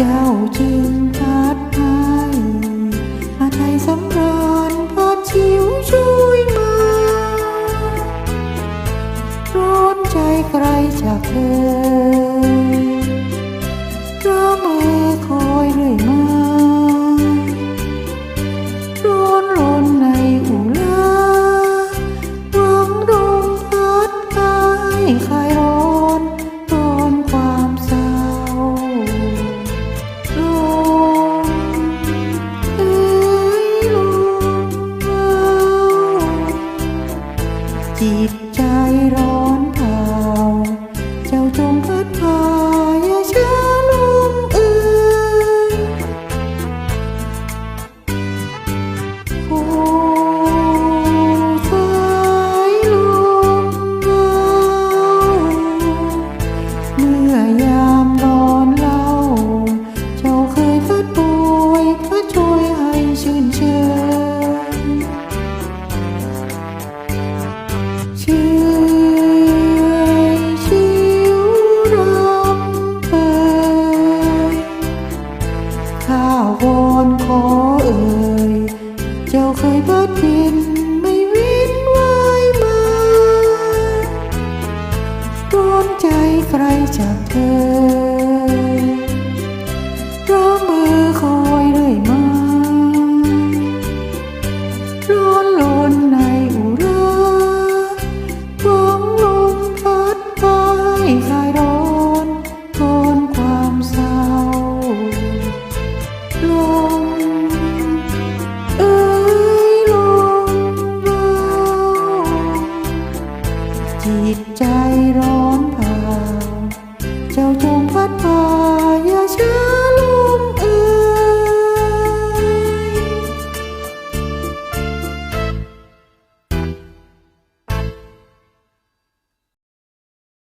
เจ้าจึงพัดทายมาไทยสำราญพอชิวช่วยมาร้อนใจใครจากเธอระเมอคอยด้วยมาร้อนรนในอุ่นลาหวังดงพัดพายใคร จิตใจร้อนเผาเจ้าจงพัดพาอย่าช้าลมเอ่ยโอ้สายลมเบาเมื่อยา จากเธอ